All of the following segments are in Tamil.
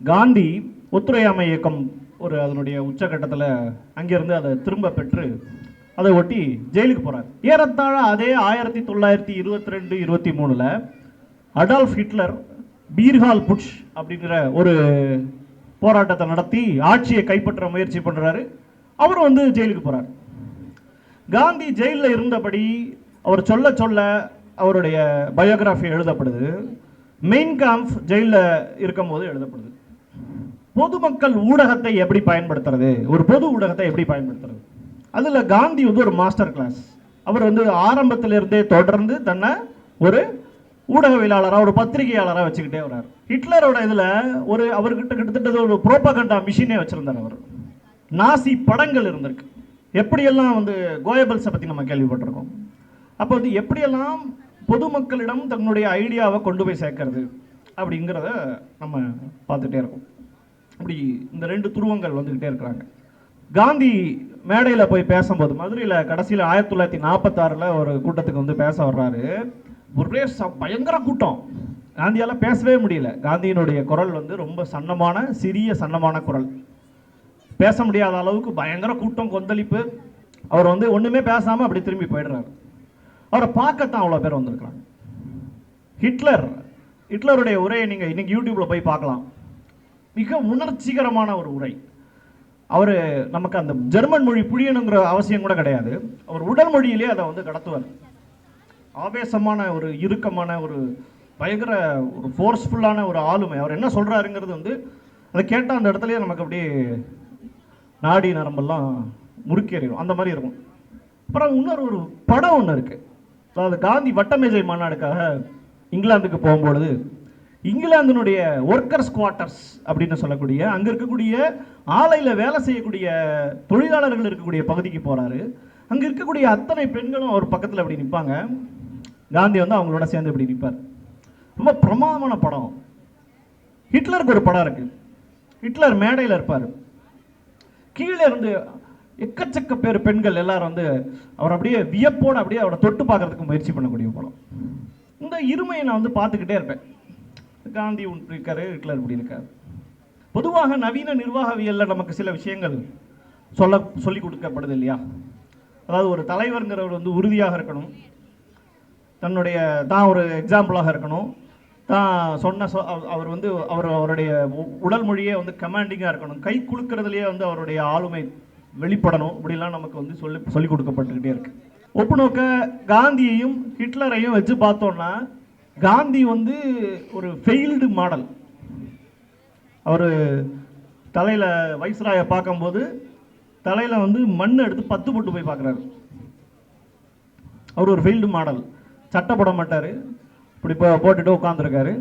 காந்தி ஒத்துழையாமை இயக்கம் ஒரு அதனுடைய உச்சகட்டத்தில் அங்கேருந்து அதை திரும்ப பெற்று அதை ஒட்டி ஜெயிலுக்கு போகிறார் ஏறத்தாழ அதே ஆயிரத்தி தொள்ளாயிரத்தி இருபத்தி ரெண்டு இருபத்தி மூணில் அடால்ஃப் ஹிட்லர் பீர்ஹால் புட்ஷ் அப்படிங்கிற ஒரு போராட்டத்தை நடத்தி ஆட்சியை கைப்பற்ற முயற்சி பண்ணுறாரு அவரும் வந்து ஜெயிலுக்கு போகிறார் காந்தி ஜெயிலில் இருந்தபடி அவர் சொல்ல சொல்ல அவருடைய பயோகிராஃபி எழுதப்படுது. மெயின் காம்ப் ஜெயிலில் இருக்கும்போது எழுதப்படுது. பொதுமக்கள் ஊடகத்தை எப்படி பயன்படுத்துறது? ஒரு பொது ஊடகத்தை எப்படி பயன்படுத்துறது? அதில் காந்தி வந்து ஒரு மாஸ்டர் கிளாஸ் அவர் வந்து ஆரம்பத்திலிருந்தே தொடர்ந்து தன்னை ஒரு ஊடகவியலாளராக ஒரு பத்திரிகையாளராக வச்சுக்கிட்டே வர்றார். ஹிட்லரோட இதில் ஒரு அவர்கிட்ட கிட்டத்தட்ட ஒரு புரோபகண்டா மிஷினே வச்சுருந்தார் அவர். நாசி படங்கள் இருந்திருக்கு. எப்படியெல்லாம் வந்து கோயபல்ஸை பற்றி நம்ம கேள்விப்பட்டிருக்கோம். அப்போ வந்து எப்படியெல்லாம் பொதுமக்களிடம் தன்னுடைய ஐடியாவை கொண்டு போய் சேர்க்கறது? அப்படிங்கிறத நம்ம பார்த்துட்டே இருக்கோம். இப்படி இந்த ரெண்டு துருவங்கள் வந்துக்கிட்டே இருக்கிறாங்க. காந்தி மேடையில் போய் பேசும்போது மதுரையில் கடைசியில் ஆயிரத்தி தொள்ளாயிரத்தி நாற்பத்தாறில் ஒரு கூட்டத்துக்கு வந்து பேச வர்றாரு. ஒரே ச பயங்கர கூட்டம். காந்தியால் பேசவே முடியல. காந்தியினுடைய குரல் வந்து ரொம்ப சன்னமான சிறிய சன்னமான குரல். பேச முடியாத அளவுக்கு பயங்கர கூட்டம் கொந்தளிப்பு. அவர் வந்து ஒன்றுமே பேசாமல் அப்படி திரும்பி போயிடுறாரு. அவரை பார்க்கத்தான் அவ்வளோ பேர் வந்திருக்கிறாங்க. ஹிட்லர் ஹிட்லருடைய உரையை நீங்கள் இன்றைக்கி யூடியூப்பில் போய் பார்க்கலாம். மிக உணர்ச்சிகரமான ஒரு உரை. அவர் நமக்கு அந்த ஜெர்மன் மொழி புரியணுங்கிற அவசியம் கூட கிடையாது. அவர் உடல் மொழியிலே அதை வந்து கடத்துவார். ஆவேசமான ஒரு இறுக்கமான ஒரு பயங்கர ஒரு ஃபோர்ஸ்ஃபுல்லான ஒரு ஆளுமை. அவர் என்ன சொல்கிறாருங்கிறது வந்து அதை கேட்டால் அந்த இடத்துலையே நமக்கு அப்படியே நாடி நரம்பெல்லாம் முறுக்கேறிடும். அந்த மாதிரி இருக்கும். அப்புறம் இன்னொரு ஒரு படம் ஒன்று இருக்குது அதாவது காந்தி வட்டமேஜை மாநாடுக்காக இங்கிலாந்துக்கு போகும்பொழுது இங்கிலாந்தினுடைய ஒர்க்கர்ஸ் குவார்ட்டர்ஸ் அப்படின்னு சொல்லக்கூடிய அங்கே இருக்கக்கூடிய ஆலையில் வேலை செய்யக்கூடிய தொழிலாளர்கள் இருக்கக்கூடிய பகுதிக்கு போறாரு. அங்கே இருக்கக்கூடிய அத்தனை பெண்களும் அவர் பக்கத்தில் அப்படி நிற்பாங்க காந்தி வந்து அவங்களோட சேர்ந்து இப்படி நிற்பார் ரொம்ப பிரமாதமான படம். ஹிட்லருக்கு ஒரு படம் இருக்கு. ஹிட்லர் மேடையில் இருப்பார். கீழே இருந்து எக்கச்சக்க பேர் பெண்கள் எல்லாரும் வந்து அவர் அப்படியே வியப்போடு அப்படியே அவரை தொட்டு பார்க்கறதுக்கு முயற்சி பண்ணக்கூடிய படம். இந்த இருமையை நான் வந்து பார்த்துக்கிட்டே இருப்பேன். காந்தி இப்படி இருக்காரு ஹிட்லர் இப்படி இருக்காரு. பொதுவாக நவீன நிர்வாகவியலில் நமக்கு சில விஷயங்கள் சொல்ல சொல்லி கொடுக்கப்படுது இல்லையா? அதாவது ஒரு தலைவருங்கிறவர் வந்து உறுதியாக இருக்கணும். தன்னுடைய தான் ஒரு எக்ஸாம்பிளாக இருக்கணும். தான் சொன்ன சொ அவ- அவர் வந்து அவர் அவருடைய உ- உடல் மொழியே வந்து கமாண்டிங்காக இருக்கணும். கை குலுக்கிறதுலேயே வந்து அவருடைய ஆளுமை வெளிப்படணும். இப்படிலாம் நமக்கு வந்து சொல்லி சொல்லிக் கொடுக்கப்பட்டுக்கிட்டே இருக்குது ஒப்புநோக்க காந்தியையும் ஹிட்லரையும் வச்சு பார்த்தோம்னா காந்தி வந்து ஒரு ஃபெயில்டு மாடல் அவர் தலையில் வைஸ்ராயை பார்க்கும்போது தலையில் வந்து மண் எடுத்து பத்து போட்டு போய் பார்க்குறாரு. அவர் ஒரு ஃபீல்டு மாடல் சட்டை போட மாட்டார். இப்படி இப்போ போட்டுட்டு உட்காந்துருக்காரு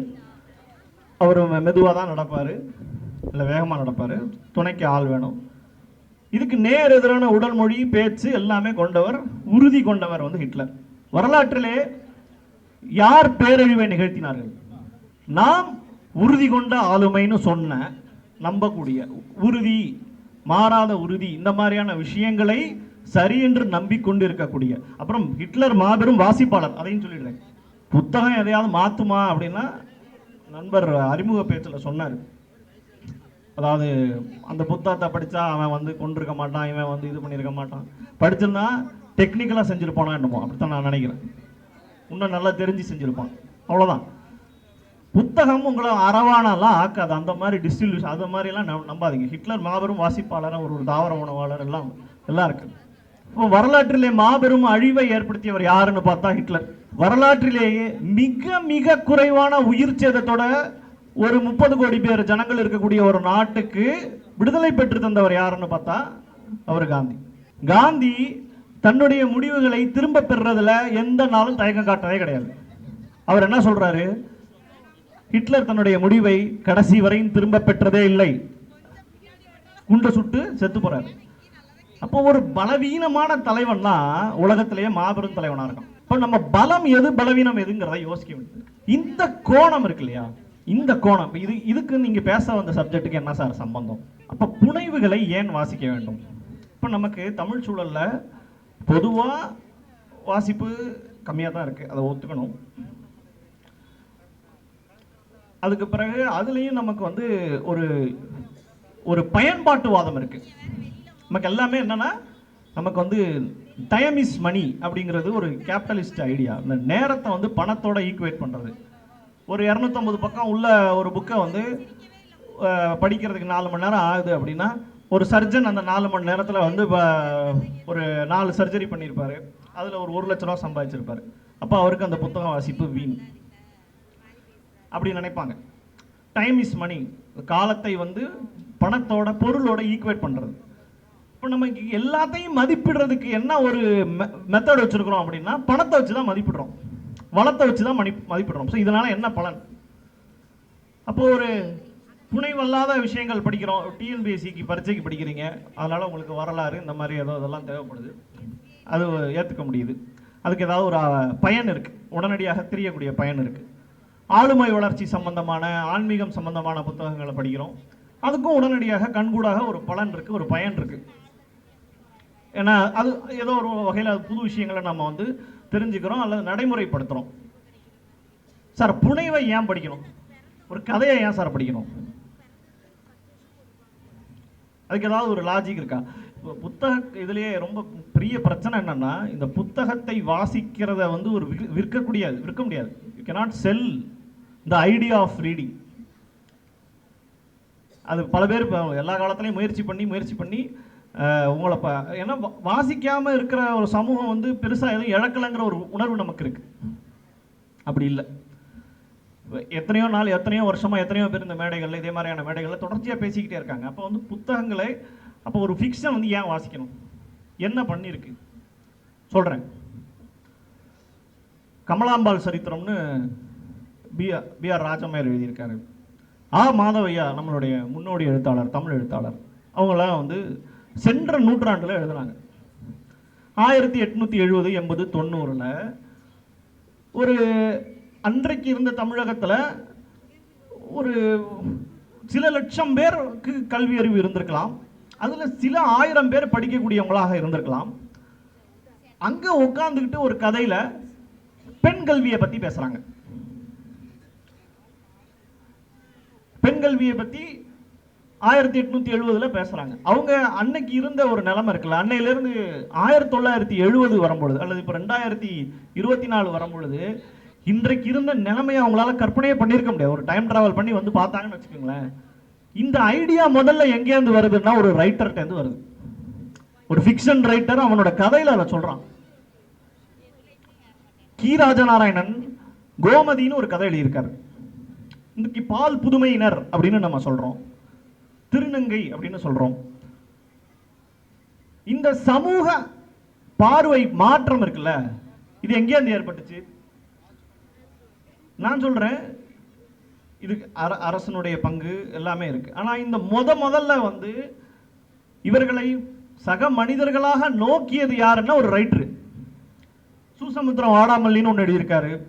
அவர் மெதுவாக தான் நடப்பார். இல்லை வேகமாக நடப்பார். துணைக்கு ஆள் வேணும். இதுக்கு நேர் எதிரான உடல் மொழி பேச்சு எல்லாமே கொண்டவர் உறுதி கொண்டவர் வந்து ஹிட்லர். வரலாற்றிலே யார் பேரழிவை நிகழ்த்தினார்கள்? நாம் உறுதி கொண்ட ஆளுமைன்னு சொன்ன நம்பக்கூடிய உறுதி மாறாத உறுதி இந்த மாதிரியான விஷயங்களை சரி என்று நம்பிக்கொண்டு இருக்கக்கூடிய அப்புறம் ஹிட்லர் மாபெரும் வாசிப்பாளர் அதையும் சொல்லிடுறேன். புத்தகம் எதையாவது மாத்துமா அப்படின்னா நண்பர் அறிமுக பேச்சில் சொன்னார். அதாவது அந்த புத்தகத்தை படித்தா அவன் வந்து கொண்டிருக்க மாட்டான் இவன் வந்து இது பண்ணியிருக்க மாட்டான். படிச்சிருந்தா டெக்னிக்கலாக செஞ்சுருப்பானா என்னமோ அப்படித்தான் நான் நினைக்கிறேன். இன்னும் நல்லா தெரிஞ்சு செஞ்சுருப்பான். அவ்வளோதான் புத்தகம் உங்களை அரவானெல்லாம் ஆக்காது. அந்த மாதிரி டிஸ்ட்ரிபியூஷன் அது மாதிரிலாம் நம் நம்பாதீங்க. ஹிட்லர் மாபெரும் வாசிப்பாளராக ஒரு ஒரு தாவர உணவாளர் எல்லாம் எல்லாம் இருக்கு. இப்போ வரலாற்றிலே மாபெரும் அழிவை ஏற்படுத்தியவர் யாருன்னு பார்த்தா ஹிட்லர். வரலாற்றிலேயே மிக மிக குறைவான உயிர் சேதத்தோட ஒரு முப்பது கோடி பேர் ஜனங்கள் இருக்கக்கூடிய ஒரு நாட்டுக்கு விடுதலை பெற்று தந்தவர் யாருன்னு பார்த்தா அவர் காந்தி. காந்தி தன்னுடைய முடிவுகளை திரும்ப பெறுறதுல எந்த நாளும் தயக்கம் காட்டவே கிடையாது. அவர் என்ன சொல்றாரு? ஹிட்லர் தன்னுடைய முடிவை கடைசி வரையும் திரும்ப பெற்றதே இல்லை. குண்டை சுட்டு செத்து போறாரு. அப்போ ஒரு பலவீனமான தலைவன் தான் உலகத்திலேயே மாபெரும் தலைவனா இருக்கும் இப்போ நம்ம பலம் எது பலவீனம் எதுங்கிறத யோசிக்க வேண்டியது. இந்த கோணம் இருக்கு இல்லையா? இந்த கோணம் இது இதுக்கு நீங்க பேச வந்த சப்ஜெக்ட்டுக்கு என்ன சார் சம்பந்தம்? அப்ப புனைவுகளை ஏன் வாசிக்க வேண்டும்? இப்போ நமக்கு தமிழ் சூழல்ல பொதுவா வாசிப்பு கம்மியாக தான் இருக்கு. அதை ஒத்துக்கணும். அதுக்கு பிறகு அதுலேயும் நமக்கு வந்து ஒரு ஒரு பயன்பாட்டுவாதம் இருக்கு. நமக்கு எல்லாமே என்னன்னா நமக்கு வந்து டைம் இஸ் மணி அப்படிங்கிறது ஒரு கேபிட்டலிஸ்ட் ஐடியா இந்த நேரத்தை வந்து பணத்தோட ஈக்குவேட் பண்ணுறது ஒரு இரநூத்தம்பது பக்கம் உள்ள ஒரு புக்கை வந்து படிக்கிறதுக்கு நாலு மணி நேரம் ஆகுது அப்படின்னா ஒரு சர்ஜன் அந்த நாலு மணி நேரத்தில் வந்து ப- ஒரு நாலு சர்ஜரி பண்ணியிருப்பார் அதில் ஒரு ஒரு லட்ச ரூபா சம்பாதிச்சிருப்பார். அப்போ அவருக்கு அந்த புத்தகம் வாசிப்பு வீண். அப்படி நினைப்பாங்க. டைம் இஸ் மணி காலத்தை வந்து பணத்தோட பொருளோட ஈக்குவேட் பண்ணுறது இப்போ நம்ம எல்லாத்தையும் மதிப்பிடுறதுக்கு என்ன ஒரு மெத்தட் வச்சுருக்குறோம் அப்படின்னா பணத்தை வச்சு தான் மதிப்பிடுறோம். வளத்தை வச்சு தான் மணி மதிப்பிடுறோம். ஸோ இதனால என்ன பலன்? அப்போது ஒரு துணைவல்லாத விஷயங்கள் படிக்கிறோம். டிஎன்பிஎஸ்சிக்கு பரீட்சைக்கு படிக்கிறீங்க. அதனால் உங்களுக்கு வரலாறு இந்த மாதிரி ஏதோ இதெல்லாம் தேவைப்படுது. அது ஏற்றுக்க முடியுது. அதுக்கு ஏதாவது ஒரு பயன் இருக்குது உடனடியாக தெரியக்கூடிய பயன் இருக்குது ஆளுமை வளர்ச்சி சம்பந்தமான ஆன்மீகம் சம்பந்தமான புத்தகங்களை படிக்கிறோம். அதுக்கும் உடனடியாக கண்கூடாக ஒரு பலன் இருக்குது ஒரு பயன் இருக்குது ஏன்னா அது ஏதோ ஒரு வகையில் அது புது விஷயங்களை நம்ம வந்து தெரிஞ்சுக்கிறோம் அல்லது நடைமுறைப்படுத்துகிறோம் சார் புனைவை ஏன் படிக்கணும்? ஒரு கதையை ஏன் சார் படிக்கணும்? அதுக்கு ஏதாவது ஒரு லாஜிக் இருக்கா? இப்போ புத்தக இதுலயே ரொம்ப பெரிய பிரச்சனை என்னன்னா இந்த புத்தகத்தை வாசிக்கிறத வந்து ஒரு விற்க- விற்கக்கூடிய விற்க முடியாது. You cannot sell the idea of reading அது பல பேர் எல்லா காலத்துலையும் முயற்சி பண்ணி முயற்சி பண்ணி உங்களை ப ஏன்னா வாசிக்காமல் இருக்கிற ஒரு சமூகம் வந்து பெருசாக எதுவும் இழக்கலைங்கிற ஒரு உணர்வு நமக்கு இருக்குது அப்படி இல்லை. எத்தனையோ நாள் எத்தனையோ வருஷமாக எத்தனையோ பேர் இந்த மேடைகளில் இதே மாதிரியான மேடைகளில் தொடர்ச்சியாக பேசிக்கிட்டே இருக்காங்க. அப்போ வந்து புத்தகங்களை அப்போ ஒரு ஃபிக்ஷன் வந்து ஏன் வாசிக்கணும்? என்ன பண்ணியிருக்கு சொல்கிறேன் கமலாம்பாள் சரித்திரம்னு பி பி ஆர் ராஜமையர் எழுதியிருக்காரு. ஆ மாதவையா நம்மளுடைய முன்னோடி எழுத்தாளர் தமிழ் எழுத்தாளர். அவங்களாம் வந்து சென்ற நூற்றாண்டில் எழுதுனாங்க. ஆயிரத்தி எட்நூத்தி எழுபது எண்பது தொண்ணூறில் ஒரு அன்றைக்கு இருந்த தமிழகத்தில் ஒரு சில லட்சம் பேருக்கு கல்வி அறிவு இருந்திருக்கலாம். அதில் சில ஆயிரம் பேர் படிக்கக்கூடியவங்களாக இருந்திருக்கலாம். அங்கே உட்காந்துக்கிட்டு ஒரு கதையில் பெண் கல்வியை பற்றி பேசுகிறாங்க பெண் கல்வியை பற்றி ஆயிரத்தி எட்நூத்தி எழுபதுல பேசுறாங்க. அவங்க அன்னைக்கு இருந்த ஒரு நிலைமை இருக்குல்ல அன்னையில இருந்து ஆயிரத்தி தொள்ளாயிரத்தி எழுபது வரும்பொழுது அல்லது இப்போ ரெண்டாயிரத்தி இருபத்தி நாலு வரும்பொழுது இன்றைக்கு இருந்த நிலைமையை அவங்களால கற்பனையே பண்ணியிருக்க முடியாது. ஒரு டைம் டிராவல் பண்ணி வந்து பார்த்தாங்கன்னு வச்சுக்கோங்களேன். இந்த ஐடியா முதல்ல எங்கேருந்து வருதுன்னா ஒரு ரைட்டர்கிட்ட இருந்து வருது. ஒரு ஃபிக்ஷன் ரைட்டர் அவனோட கதையில அதை சொல்றான். கி. ராஜநாராயணன் கோமதின்னு ஒரு கதை எழுதியிருக்காரு. இன்னைக்கு பால் புதுமையினர் அப்படின்னு நம்ம சொல்றோம். திருநங்கை அப்படின்னு சொல்றோம். இந்த சமூக பார்வை மாற்றம் இருக்குல்ல இது எங்கேருந்து ஏற்பட்டுச்சு. நான் சொல்றேன் இது அரசனுடைய பங்கு எல்லாமே இருக்கு. ஆனா இந்த முத முதல்ல வந்து இவர்களை சக மனிதர்களாக நோக்கியது யாருன்னா ஒரு ரைட்ரு சுசமுத்திரம் வாடாமல்லின்னு ஒன்று எழுதியிருக்காரு.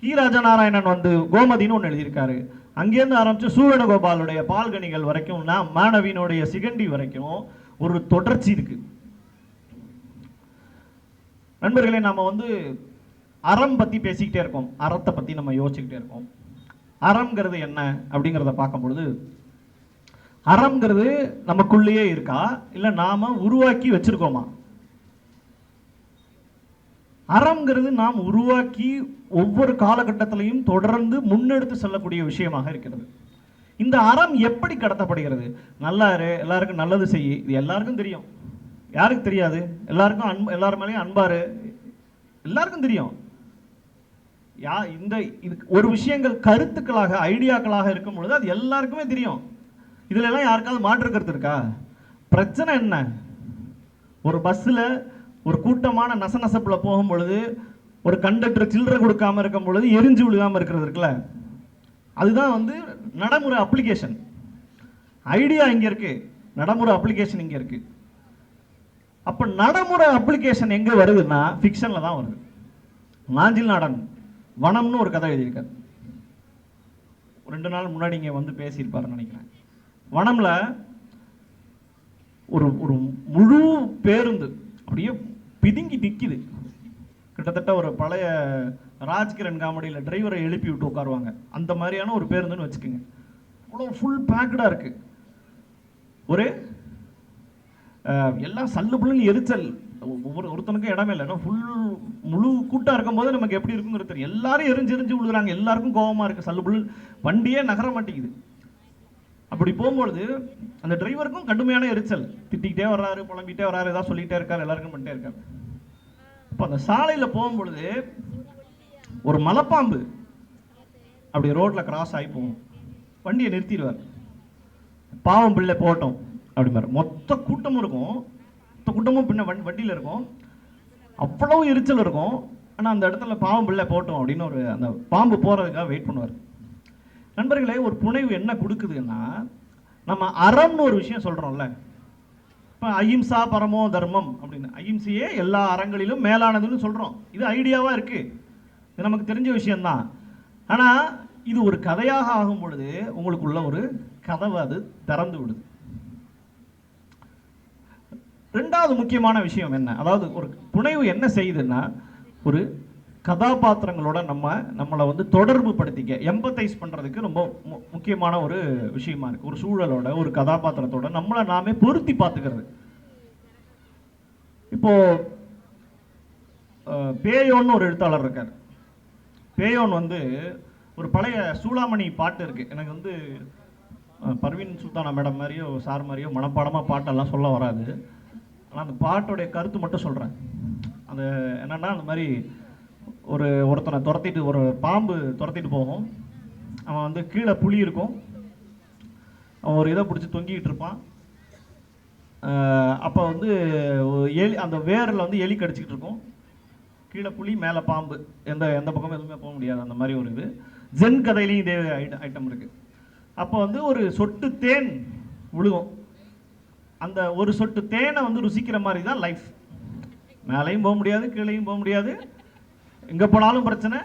கி. ராஜநாராயணன் வந்து கோமதின்னு ஒன்று எழுதியிருக்காரு. அங்கேருந்து ஆரம்பித்து சூவேணுகோபாலுடைய பால்கனிகள் வரைக்கும் மாணவியினுடைய சிகண்டி வரைக்கும் ஒரு தொடர்ச்சி இருக்கு. நண்பர்களே நாம் வந்து அறம் பற்றி பேசிக்கிட்டே இருக்கோம். அறத்தை பற்றி நம்ம யோசிச்சுக்கிட்டே இருக்கோம். அறம்ங்கிறது என்ன அப்படிங்கிறத பார்க்கும் பொழுது அறம்ங்கிறது நமக்குள்ளேயே இருக்கா? இல்லை நாம் உருவாக்கி வச்சுருக்கோமா? அறம்ங்கிறது நாம் உருவாக்கி ஒவ்வொரு காலகட்டத்திலையும் தொடர்ந்து முன்னெடுத்து செல்லக்கூடிய விஷயமாக இருக்கிறது. இந்த அறம் எப்படி கடத்தப்படுகிறது? நல்லாரு எல்லாருக்கும் நல்லது செய் இது எல்லாருக்கும் தெரியும். யாருக்கு தெரியாது? எல்லாருக்கும் அன்பு எல்லாரும் மேலேயும் அன்பாரு. எல்லாருக்கும் தெரியும். யா இந்த இது ஒரு விஷயங்கள் கருத்துக்களாக ஐடியாக்களாக இருக்கும் பொழுது அது எல்லாருக்குமே தெரியும். இதுல எல்லாம் யாருக்காவது மாற்று கருத்து இருக்கா? பிரச்சனை என்ன? ஒரு பஸ்ஸில் ஒரு கூட்டமான நசநசப்புல போகும் பொழுது ஒரு கண்டக்டர் சில்லறை கொடுக்காம இருக்கும் பொழுது எரிஞ்சு விழுகாமல் இருக்கிறது இருக்குல்ல? அதுதான் வந்து நடைமுறை அப்ளிகேஷன் ஐடியா இங்கே இருக்கு. நடைமுறை அப்ளிகேஷன் இங்கே இருக்கு. அப்போ நடைமுறை அப்ளிகேஷன் எங்கே வருதுன்னா ஃபிக்ஷனில் தான் வருது. நாஞ்சில் நாடன் வனம்னு ஒரு கதை எழுதியிருக்காரு. ரெண்டு நாள் முன்னாடி இங்கே வந்து பேசியிருப்பாருன்னு நினைக்கிறேன். வனமில் ஒரு ஒரு முழு பேருந்து அப்படியே பிதுங்கி நிற்கிது கிட்டத்தட்ட ஒரு பழைய ராஜ்கிரண் காமெடியில் டிரைவரை எழுப்பி விட்டு உட்காருவாங்க. அந்த மாதிரியான ஒரு பேருந்துன்னு வச்சுக்கோங்க. அவ்வளோ ஃபுல் பேக்கடாக இருக்குது ஒரு எல்லாம் சல்லு புள்ளுன்னு எரிச்சல். ஒவ்வொரு ஒருத்தனுக்கும் இடமே இல்லை. ஃபுல் முழு கூட்டம் இருக்கும்போது நமக்கு எப்படி இருக்குங்கிறது தெரியும். எல்லாரும் எரிஞ்சு எரிஞ்சு விழுகிறாங்க. எல்லாருக்கும் கோபமாக இருக்கு. சல்லு புல் வண்டியே நகர மாட்டேங்குது. அப்படி போகும்பொழுது அந்த டிரைவருக்கும் கடுமையான எரிச்சல். திட்டிக்கிட்டே வர்றாரு புலம்பிட்டே வர்றாரு ஏதாவது சொல்லிட்டே இருக்காரு எல்லாருக்கும் பண்ணிட்டே இருக்காரு. இப்போ அந்த சாலையில் போகும்பொழுது ஒரு மலைப்பாம்பு அப்படி ரோட்டில் கிராஸ் ஆகி போகும். வண்டியை நிறுத்திடுவார். பாவம் பிள்ளை போகட்டும் அப்படிம்பாரு. மொத்த கூட்டமும் இருக்கும். மொத்த கூட்டமும் பின்ன வண்டி வண்டியில் இருக்கும். அவ்வளவு எரிச்சல் இருக்கும். ஆனால் அந்த இடத்துல பாவம் பிள்ளை போட்டோம் அப்படின்னு ஒரு அந்த பாம்பு போகிறதுக்காக வெயிட் பண்ணுவார். நண்பர்களே ஒரு புனைவு என்ன கொடுக்குதுன்னா நம்ம அறம்னு ஒரு விஷயம் சொல்கிறோம்ல இப்போ அஹிம்சா பரமோ தர்மம் அப்படின்னு. அஹிம்சையே எல்லா அறங்களிலும் மேலானதுன்னு சொல்கிறோம் இது ஐடியாவாக இருக்குது இது நமக்கு தெரிஞ்ச விஷயம்தான். ஆனால் இது ஒரு கதையாக ஆகும் பொழுது உங்களுக்குள்ள ஒரு கதவை அது திறந்து விடுது. ரெண்டாவது முக்கியமான விஷயம் என்ன? அதாவது ஒரு புனைவு என்ன செய்யுதுன்னா ஒரு கதாபாத்திரங்களோட நம்ம நம்மளை வந்து தொடர்பு படுத்திக்க எம்பத்தைஸ் பண்ணுறதுக்கு ரொம்ப மு- முக்கியமான ஒரு விஷயமா இருக்குது ஒரு சூழலோட ஒரு கதாபாத்திரத்தோட நம்மளை நாமே பொருத்தி பார்த்துக்கிறது. இப்போ பேயோன்னு ஒரு எழுத்தாளர் இருக்கார். பேயோன் வந்து ஒரு பழைய சூளாமணி பாட்டு இருக்குது எனக்கு வந்து பர்வீன் சுல்தானா மேடம் மாதிரியோ சார் மாதிரியோ மனப்பாடமாக பாட்டெல்லாம் சொல்ல வராது. ஆனால் அந்த பாட்டோடைய கருத்து மட்டும் சொல்கிறேன் அந்த என்னென்னா அந்த மாதிரி ஒரு ஒருத்தனை துரத்திட்டு ஒரு பாம்பு துரத்திட்டு போகும். அவன் வந்து கீழே புளி இருக்கும். அவன் ஒரு இதை பிடிச்சி தொங்கிக்கிட்டு இருப்பான். அப்போ வந்து எலி அந்த வேரில் வந்து எலி கடிச்சிக்கிட்டு இருக்கும். கீழே புளி மேலே பாம்பு. எந்த எந்த பக்கமும் எதுவுமே போக முடியாது. அந்த மாதிரி ஒரு இது. ஜென் கதையிலையும் இதே ஐட்டம் இருக்குது அப்போ வந்து ஒரு சொட்டு தேன் விழுகும் அந்த ஒரு சொட்டு தேனை வந்து ருசிக்கிற மாதிரி தான் லைஃப் மேலேயும் போக முடியாது கீழேயும் போக முடியாது. எங்கே போனாலும் பிரச்சனை.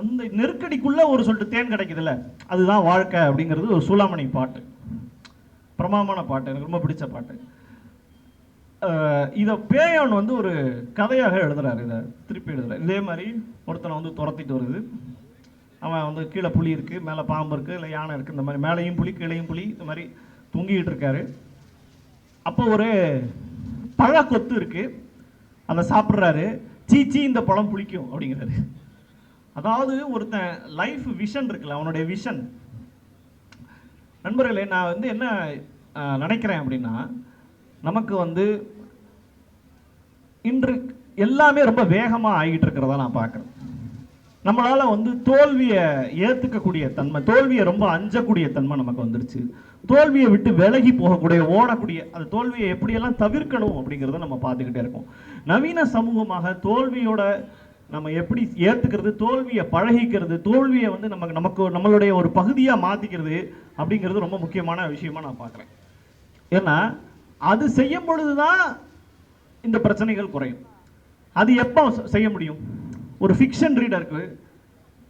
அந்த நெருக்கடிக்குள்ள ஒரு சொல்லிட்டு தேன் கிடைக்குதுல்ல அதுதான் வாழ்க்கை அப்படிங்கிறது ஒரு சூளாமணி பாட்டு. பிரமாமான பாட்டு எனக்கு ரொம்ப பிடிச்ச பாட்டு. இதை பேயன் வந்து ஒரு கதையாக எழுதுறாரு இதை திருப்பி எழுதுறாரு. இதே மாதிரி ஒருத்தனை வந்து துரத்திட்டு வருது. அவன் வந்து கீழே புலி இருக்குது மேலே பாம்பு இருக்குது இல்லை யானை இருக்குது இந்த மாதிரி மேலேயும் புலி கீழேயும் புலி இந்த மாதிரி தொங்கிக்கிட்டு இருக்காரு. அப்போ ஒரு பழ கொத்து அதை சாப்பிட்றாரு. சீச்சி இந்த பழம் புளிக்கும் அப்படிங்கிறாரு. அதாவது ஒருத்தன் லைஃப் விஷன் இருக்குல்ல அவனுடைய விஷன் நண்பர்களே நான் வந்து என்ன நினைக்கிறேன் அப்படின்னா நமக்கு வந்து இன்று எல்லாமே ரொம்ப வேகமாக ஆகிட்டு இருக்கிறதா நான் பார்க்குறேன். நம்மளால வந்து தோல்வியை ஏத்துக்கக்கூடிய தன்மை தோல்வியை ரொம்ப அஞ்சக்கூடிய தன்மை நமக்கு வந்துருச்சு. தோல்வியை விட்டு விலகி போகக்கூடிய ஓடக்கூடிய அந்த தோல்வியை எப்படியெல்லாம் தவிர்க்கணும் அப்படிங்கிறத நம்ம பார்த்துக்கிட்டே இருக்கோம். நவீன சமூகமாக தோல்வியோட நம்ம எப்படி ஏத்துக்கிறது தோல்வியை பழகிக்கிறது தோல்வியை வந்து நமக்கு நமக்கு நம்மளுடைய ஒரு பகுதியா மாத்திக்கிறது அப்படிங்கிறது ரொம்ப முக்கியமான விஷயமா நான் பார்க்குறேன். ஏன்னா அது செய்யும் பொழுதுதான் இந்த பிரச்சனைகள் குறையும். அது எப்போ செய்ய முடியும்? ஒரு ஃபிக்ஷன் ரீடருக்கு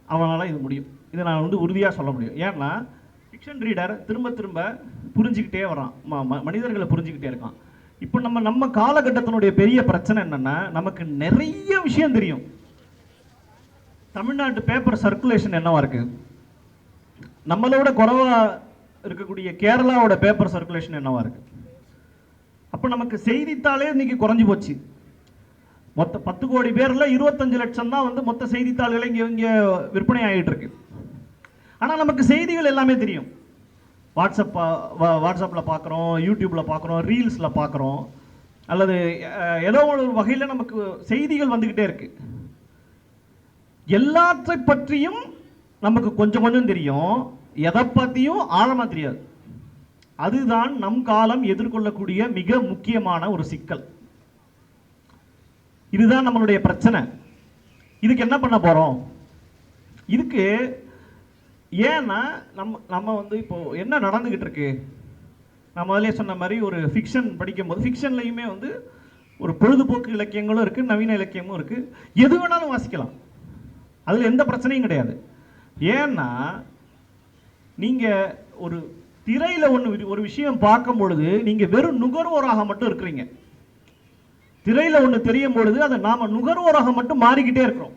அவனால் இது முடியும். இதை நான் வந்து உறுதியாக சொல்ல முடியும். ஏன்னா ஃபிக்ஷன் ரீடர் திரும்ப திரும்ப புரிஞ்சுக்கிட்டே வரான். ம- ம- மனிதர்களை புரிஞ்சுக்கிட்டே இருக்கான். இப்போ நம்ம நம்ம காலகட்டத்தினுடைய பெரிய பிரச்சனை என்னென்னா நமக்கு நிறைய விஷயம் தெரியும். தமிழ்நாட்டு பேப்பர் சர்க்குலேஷன் என்னவா இருக்குது நம்மளோட குறைவா இருக்கக்கூடிய கேரளாவோட பேப்பர் சர்க்குலேஷன் என்னவா இருக்குது அப்போ நமக்கு செய்தித்தாளே இன்னைக்கு குறைஞ்சி போச்சு. மொத்த பத்து கோடி பேரில் இருபத்தஞ்சு லட்சம் தான் வந்து மொத்த செய்தித்தாள்களை இங்கே இங்கே விற்பனை ஆகிட்டு இருக்கு. ஆனால் நமக்கு செய்திகள் எல்லாமே தெரியும். வாட்ஸ்அப் வாட்ஸ்அப்பில் பார்க்குறோம் யூடியூப்பில் பார்க்குறோம் ரீல்ஸில் பார்க்குறோம் அல்லது ஏதோ ஒரு வகையில் நமக்கு செய்திகள் வந்துக்கிட்டே இருக்கு. எல்லாற்றை பற்றியும் நமக்கு கொஞ்சம் கொஞ்சம் தெரியும். எதை பற்றியும் ஆழமாக தெரியாது. அதுதான் நம் காலம் எதிர்கொள்ளக்கூடிய மிக முக்கியமான ஒரு சிக்கல். இதுதான் நம்மளுடைய பிரச்சனை. இதுக்கு என்ன பண்ண போகிறோம் இதுக்கு ஏன்னா நம்ம நம்ம வந்து இப்போ என்ன நடந்துகிட்டு இருக்கு? நான் முதல்ல சொன்ன மாதிரி ஒரு ஃபிக்ஷன் படிக்கும்போது ஃபிக்ஷன்லையுமே வந்து ஒரு பொழுதுபோக்கு இலக்கியங்களும் இருக்குது நவீன இலக்கியமும் இருக்குது எது வேணாலும் வாசிக்கலாம். அதில் எந்த பிரச்சனையும் கிடையாது. ஏன்னா நீங்கள் ஒரு திரையில் ஒன்று ஒரு விஷயம் பார்க்கும் பொழுது நீங்கள் வெறும் நுகர்வோராக மட்டும் இருக்கிறீங்க. திரையில ஒண்ணு தெரியும் பொழுது அதை நாம நுகர்வோராக மட்டும் மாறிக்கிட்டே இருக்கிறோம்.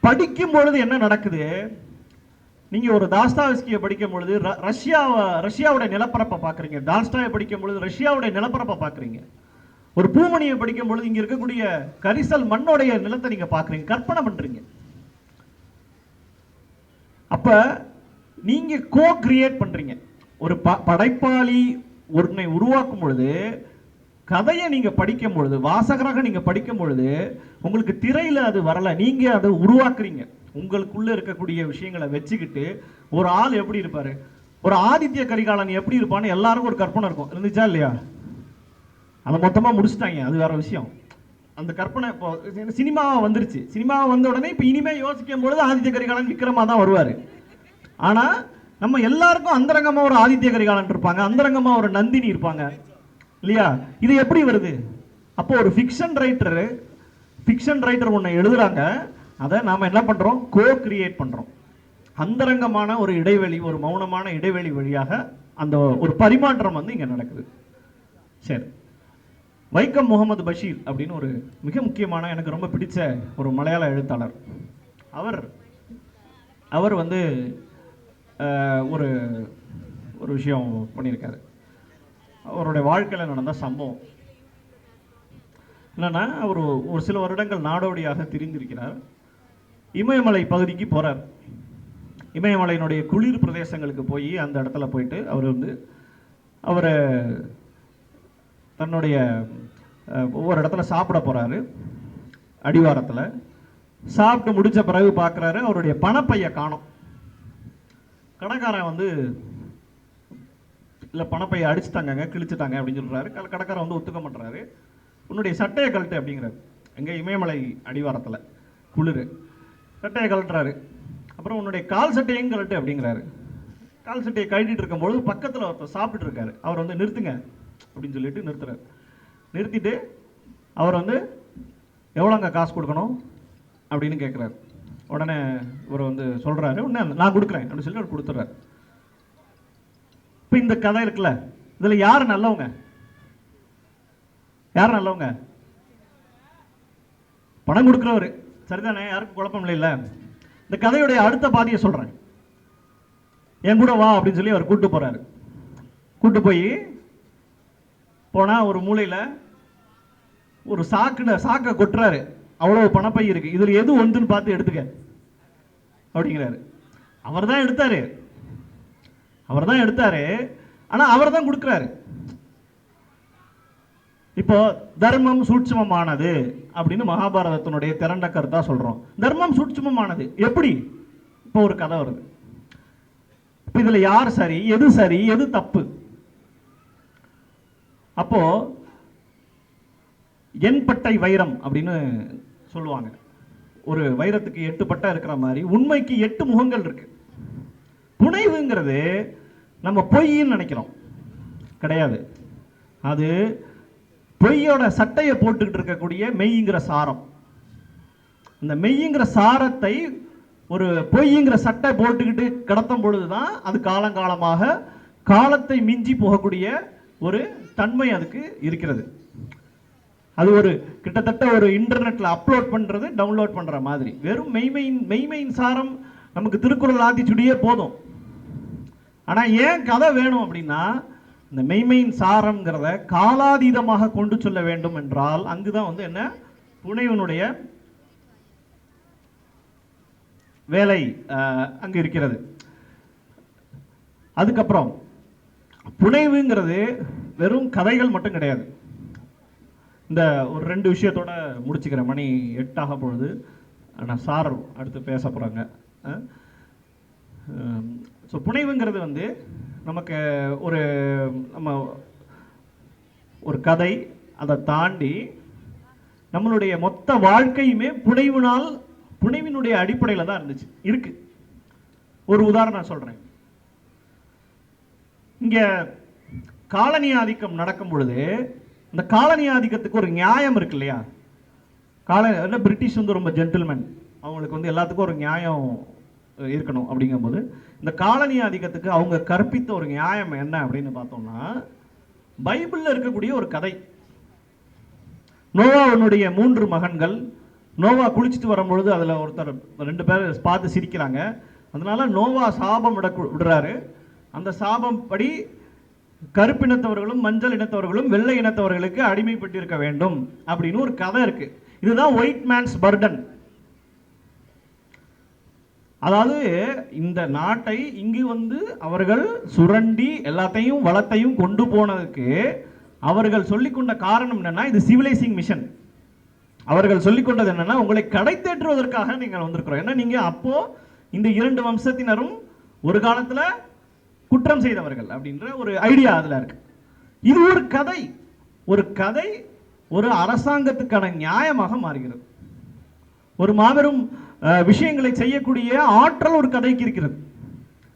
படிக்கும் பொழுது என்ன நடக்குது? நீங்க ஒரு தாஸ்தாவிஸ்கியை படிக்கும் பொழுது ர- ரஷ்யாவை ரஷ்யாவுடைய நிலப்பரப்பை பார்க்குறீங்க. தாஸ்தாவை படிக்கும் பொழுது ரஷ்யாவுடைய நிலப்பரப்பை பார்க்குறீங்க. ஒரு பூமணியை படிக்கும் பொழுது இங்க இருக்கக்கூடிய கரிசல் மண்ணுடைய நிலத்தை நீங்க பார்க்குறீங்க. கற்பனை பண்றீங்க. அப்ப நீங்க கோ கிரியேட் பண்றீங்க. ஒரு ப படைப்பாளி ஒன்றை உருவாக்கும் பொழுது கதையை நீங்கள் படிக்கும் பொழுது வாசகராக நீங்கள் படிக்கும் பொழுது உங்களுக்கு திரையில் அது வரலை. நீங்கள் அதை உருவாக்குறீங்க. உங்களுக்குள்ளே இருக்கக்கூடிய விஷயங்களை வச்சுக்கிட்டு ஒரு ஆள் எப்படி இருப்பார்? ஒரு ஆதித்ய கரிகாலன் எப்படி இருப்பான்னு எல்லாருக்கும் ஒரு கற்பனை இருக்கும். இருந்துச்சா இல்லையா? அதை மொத்தமாக முடிச்சுட்டாங்க. அது வேற விஷயம். அந்த கற்பனை இப்போ சினிமாவை வந்துருச்சு. சினிமாவை வந்த உடனே இப்போ இனிமேல் யோசிக்கும் பொழுது ஆதித்ய கரிகாலன் விக்ரமா தான் வருவார். ஆனால் நம்ம எல்லாருக்கும் அந்தரங்கமாக ஒரு ஆதித்ய கரிகாலன் இருப்பாங்க. அந்தரங்கமாக ஒரு நந்தினி இருப்பாங்க. இல்லையா? இது எப்படி வருது? அப்போ ஒரு ஃபிக்ஷன் ரைட்டர் ஃபிக்ஷன் ரைட்டர் ஒன்று எழுதுறாங்க. அதை நாம் என்ன பண்ணுறோம் கோ கிரியேட் பண்ணுறோம் அந்தரங்கமான ஒரு இடைவெளி ஒரு மௌனமான இடைவெளி வழியாக அந்த ஒரு பரிமாற்றம் வந்து இங்கே நடக்குது. சரி. வைக்கம் முகமது பஷீர் அப்படின்னு ஒரு மிக முக்கியமான எனக்கு ரொம்ப பிடிச்ச ஒரு மலையாள எழுத்தாளர். அவர் அவர் வந்து ஒரு ஒரு விஷயம் பண்ணியிருக்காரு. அவருடைய வாழ்க்கையில் நடந்த சம்பவம். என்னன்னா அவர் ஒரு சில வருடங்கள் நாடோடியாக திரிந்திருக்கிறார். இமயமலை பகுதிக்கு போகிறார் இமயமலையினுடைய குளிர் பிரதேசங்களுக்கு போய் அந்த இடத்துல போயிட்டு அவர் வந்து அவரை தன்னுடைய ஒவ்வொரு இடத்துல சாப்பிட போகிறாரு அடிவாரத்தில். சாப்பிட்டு முடித்த பிறகு பார்க்குறாரு அவருடைய பணப்பையை காணும். கடைக்காரன் வந்து இல்லை பணப்பையை அடிச்சுட்டாங்க கிழிச்சிட்டாங்க அப்படின்னு சொல்கிறாரு கட- வந்து ஒத்துக்க மாட்டுறாரு உன்னுடைய சட்டையை கழட்டு அப்படிங்கிறாரு. எங்கே இமயமலை அடிவாரத்தில் குளிர். சட்டையை கழட்டுறாரு. அப்புறம் உன்னுடைய கால் சட்டையும் கழட்டு அப்படிங்கிறாரு. கால் சட்டையை கழட்டிட்டு இருக்கும்போது பக்கத்தில் ஒருத்தர் சாப்பிட்டுட்டு இருக்காரு. அவர் வந்து நிறுத்துங்க அப்படின்னு சொல்லிட்டு நிறுத்துறாரு. நிறுத்திட்டு அவர் வந்து எவ்வளோங்க காசு கொடுக்கணும்? அப்படின்னு கேட்குறாரு உடனே இவர் வந்து சொல்கிறாரு உடனே நான் கொடுக்குறேன். அப்படின்னு சொல்லி அவர் கொடுத்துட்றாரு இப்போ இந்த கதை இருக்குல்ல? இதில் யார் நல்லவங்க? யார் நல்லவங்க? பணம் கொடுக்குறவர். சரிதானே? யாருக்கும் குழப்பம் இல்லை இந்த கதையுடைய அடுத்த பாதியை சொல்கிறேன் என் கூட வா அப்படின்னு சொல்லி அவர் கூட்டு போகிறாரு கூட்டு போய் போனால் ஒரு மூலையில் ஒரு சாக்கில் சாக்கை கொட்டுறாரு. அவ்வளோ பணப்பை இருக்குது இதில் எது ஒன்றுன்னு பார்த்து எடுத்துக்க. அப்படிங்கிறாரு. அவர் தான் எடுத்தார். அவர் தான் எடுத்தாரு. ஆனா அவர் தான் கொடுக்குறாரு. இப்போ தர்மம் சூட்சமமானது அப்படின்னு மகாபாரதத்தினுடைய திரண்ட கருத்தா சொல்றோம். தர்மம் சூட்சுமமானது. எப்படி? இப்போ ஒரு கதை வருது. இப்போ இதுல யார் சரி எது சரி எது தப்பு? அப்போ எண்பட்டை வைரம் அப்படின்னு சொல்லுவாங்க. ஒரு வைரத்துக்கு எட்டு பட்டை இருக்கிற மாதிரி உண்மைக்கு எட்டு முகங்கள் இருக்கு. புனைவுங்கிறது நம்ம பொய்ன்னு நினைக்கிறோம். கிடையாது. அது பொய்யோட சட்டையை போட்டுக்கிட்டு இருக்கக்கூடிய மெய்ங்கிற சாரம். இந்த மெய்ங்கிற சாரத்தை ஒரு பொய்ங்கிற சட்டை போட்டுக்கிட்டு கடத்தும் பொழுது தான் அது காலங்காலமாக காலத்தை மிஞ்சி போகக்கூடிய ஒரு தன்மை அதுக்கு இருக்கிறது. அது ஒரு கிட்டத்தட்ட ஒரு இன்டர்நெட்டில் அப்லோட் பண்ணுறது டவுன்லோட் பண்ணுற மாதிரி. வெறும் மெய்மையின் மெய்மையின் சாரம் நமக்கு திருக்குறள் ஆத்திச்சுடியே போதும். ஆனால் ஏன் கதை வேணும் அப்படின்னா இந்த மெய்மையின் சாரம்ங்கிறத காலாதீதமாக கொண்டு சொல்ல வேண்டும் என்றால் அங்குதான் வந்து என்ன? புனைவனுடைய வேலை அங்கு இருக்கிறது. அதுக்கப்புறம் புனைவுங்கிறது வெறும் கதைகள் மட்டும் கிடையாது. இந்த ஒரு ரெண்டு விஷயத்தோட முடிச்சுக்கிறேன். மணி எட்டாக பொழுது நான் சார் அடுத்து பேச போகிறாங்க ஸோ புனைவுங்கிறது வந்து நமக்கு ஒரு நம்ம ஒரு கதை அதை தாண்டி நம்மளுடைய மொத்த வாழ்க்கையுமே புனைவினால் புனைவினுடைய அடிப்படையில் தான் இருந்துச்சு. இருக்கு. ஒரு உதாரணம் சொல்கிறேன் இங்கே காலனி ஆதிக்கம் நடக்கும் பொழுது இந்த காலனி ஆதிக்கத்துக்கு ஒரு நியாயம் இருக்கு இல்லையா? காலனி பிரிட்டிஷ் வந்து ரொம்ப ஜென்டில்மேன் அவங்களுக்கு வந்து எல்லாத்துக்கும் ஒரு நியாயம் இருக்கணும் அப்படிங்கும்போது இந்த காலனி ஆதிக்கத்துக்கு அவங்க கற்பித்த ஒரு நியாயம் என்ன அப்படின்னு பார்த்தோம்னா பைபிளில் இருக்கக்கூடிய ஒரு கதை. நோவாவினுடைய மூன்று மகன்கள் நோவா குளிச்சுட்டு வரும்பொழுது அதில் ஒருத்தர் ரெண்டு பேர் பார்த்து சிரிக்கிறாங்க. அதனால நோவா சாபம் விட விடுறாரு. அந்த சாபம் படி கருப்பினத்தவர்களும் மஞ்சள் இனத்தவர்களும் வெள்ளை இனத்தவர்களுக்கு அடிமைப்பட்டிருக்க வேண்டும் அப்படின்னு ஒரு கதை இருக்கு. இதுதான் ஒயிட் மேன்ஸ் பர்டன். அதாவது இந்த நாட்டை இங்கு வந்து அவர்கள் சுரண்டி எல்லாத்தையும் வளத்தையும் கொண்டு போனதுக்கு அவர்கள் சொல்லிக்கொண்ட காரணம் என்னன்னா இது சிவிலைசிங் மிஷன் அவர்கள் சொல்லிக்கொண்டது என்னன்னா உங்களை கடை தேற்றுவதற்காக நீங்கள் வந்திருக்கிறோம். ஏன்னா நீங்க அப்போ இந்த இரண்டு வம்சத்தினரும் ஒரு காலத்துல குற்றம் செய்தவர்கள் அப்படின்ற ஒரு ஐடியா அதுல இருக்கு. இது ஒரு கதை. ஒரு கதை ஒரு அரசாங்கத்துக்கான நியாயமாக மாறுகிறது. ஒரு மாபெரும் விஷயங்களை செய்யக்கூடிய ஆற்றல் ஒரு கதைக்கு இருக்கிறது.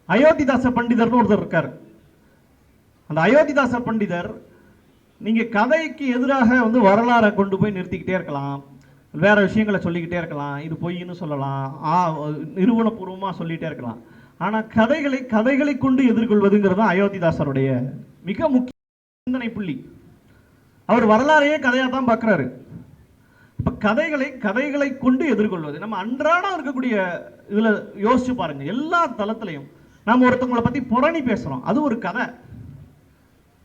அயோத்திதாச பண்டிதர்னு ஒருத்தர் இருக்கார். அந்த அயோத்திதாச பண்டிதர் நீங்கள் கதைக்கு எதிராக வந்து வரலாறை கொண்டு போய் நிறுத்திக்கிட்டே இருக்கலாம். வேறு விஷயங்களை சொல்லிக்கிட்டே இருக்கலாம். இது பொய்ன்னு சொல்லலாம். ஆ நிறுவனப்பூர்வமாக சொல்லிகிட்டே இருக்கலாம். ஆனால் கதைகளை கதைகளை கொண்டு எதிர்கொள்வதுங்கிறது தான் அயோத்திதாசருடைய மிக முக்கிய சிந்தனை புள்ளி. அவர் வரலாறையே கதையாக தான் பார்க்குறாரு. இப்ப கதைகளை கதைகளை கொண்டு எதிர்கொள்வது. நம்ம அன்றாடம் இருக்கக்கூடிய இதுல யோசிச்சு பாருங்க. எல்லா தளத்திலையும் நம்ம ஒருத்தவங்களை பத்தி புரணி பேசுறோம். அது ஒரு கதை.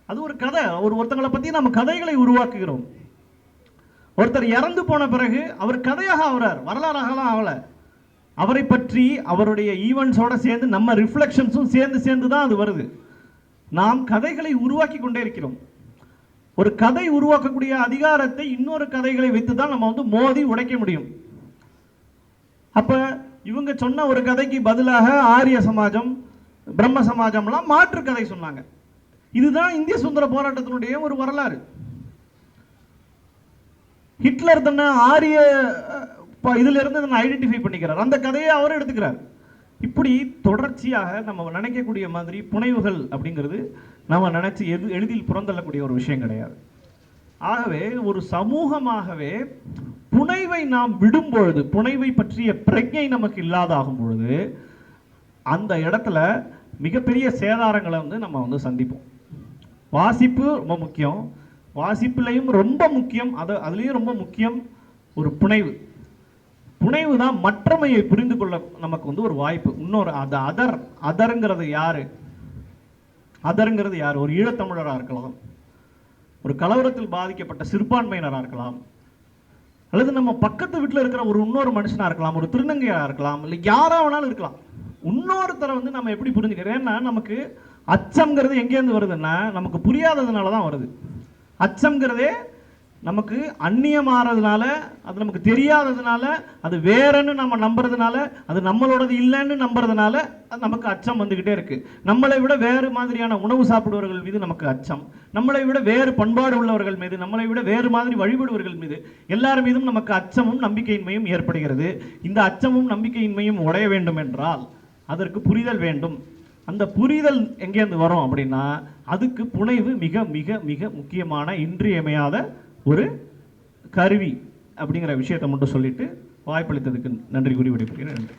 அது ஒரு கதை. ஒரு ஒருத்தங்களை பத்தி நம்ம கதைகளை உருவாக்குகிறோம். ஒருத்தர் இறந்து போன பிறகு அவர் கதையாக ஆகிறார் வரலாறாகலாம் ஆகல அவரை பற்றி அவருடைய ஈவெண்ட்ஸோட சேர்ந்து நம்ம ரிஃப்ளெக்ஷன்ஸும் சேர்ந்து சேர்ந்து தான் அது வருது. நாம் கதைகளை உருவாக்கி கொண்டே இருக்கிறோம். ஒரு கதை உருவாக்கக்கூடிய அதிகாரத்தை இன்னொரு கதைகளை வைத்து தான் நம்ம வந்து மோதி உடைக்க முடியும். அப்ப இவங்க சொன்ன ஒரு கதைக்கு பதிலாக ஆரிய சமாஜம் பிரம்ம சமாஜம்லாம் மாற்று கதை சொன்னாங்க. இதுதான் இந்திய சுதந்திர போராட்டத்தினுடைய ஒரு வரலாறு. ஹிட்லர் தன்னை ஆரிய இதுல இருந்து தன்னை ஐடென்டிஃபை பண்ணிக்கிறார். அந்த கதையை அவர் எடுத்துக்கிறார். இப்படி தொடர்ச்சியாக நம்ம நினைக்கக்கூடிய மாதிரி புனைவுகள் அப்படிங்கிறது நம்ம நினைச்சு எது எளிதில் புறந்தள்ளக்கூடிய ஒரு விஷயம் கிடையாது. ஆகவே ஒரு சமூகமாகவே புனைவை நாம் விடும் பொழுது புனைவை பற்றிய பிரஜை நமக்கு இல்லாதாகும் பொழுது அந்த இடத்துல மிகப்பெரிய சேதாரங்களை வந்து நம்ம வந்து சந்திப்போம். வாசிப்பு ரொம்ப முக்கியம். வாசிப்புலையும் ரொம்ப முக்கியம். அது அதுலேயும் ரொம்ப முக்கியம் ஒரு புனைவு. புனைவு தான் மற்றமையை புரிந்து கொள்ள நமக்கு வந்து ஒரு வாய்ப்பு. இன்னொரு அது அதர் அதருங்கிறது யாரு? அதருங்கிறது யார்? ஒரு ஈழத்தமிழராக இருக்கலாம். ஒரு கலவரத்தில் பாதிக்கப்பட்ட சிறுபான்மையினராக இருக்கலாம். அல்லது நம்ம பக்கத்து வீட்டில் இருக்கிற ஒரு இன்னொரு மனுஷனாக இருக்கலாம் ஒரு திருநங்கையாக இருக்கலாம் இல்லை யாராக வேணாலும் இருக்கலாம். இன்னொருத்தரை வந்து நம்ம எப்படி புரிஞ்சுக்கிறோம்? ஏன்னா நமக்கு அச்சம்ங்கிறது எங்கேருந்து வருதுன்னா நமக்கு புரியாததுனால தான் வருது. அச்சம்ங்கிறதே நமக்கு அந்நியமாறதுனால அது நமக்கு தெரியாததுனால அது வேறன்னு நம்ம நம்புறதுனால அது நம்மளோடது இல்லைன்னு நம்புறதுனால அது நமக்கு அச்சம் வந்துக்கிட்டே இருக்கு. நம்மளை விட வேறு மாதிரியான உணவு சாப்பிடுவர்கள் மீது நமக்கு அச்சம். நம்மளை விட வேறு பண்பாடு உள்ளவர்கள் மீது நம்மளை விட வேறு மாதிரி வழிபடுவர்கள் மீது எல்லார் மீதும் நமக்கு அச்சமும் நம்பிக்கையின்மையும் ஏற்படுகிறது. இந்த அச்சமும் நம்பிக்கையின்மையும் உடைய வேண்டும் என்றால் அதற்கு புரிதல் வேண்டும். அந்த புரிதல் எங்கேருந்து வரும் அப்படின்னா அதுக்கு புனைவு மிக மிக மிக முக்கியமான இன்றியமையாத ஒரு கருவி அப்படிங்கிற விஷயத்தை மட்டும் சொல்லிட்டு வாய்ப்பளித்ததுக்கு நன்றி கூறி விடைபெறுகிறேன். நன்றி.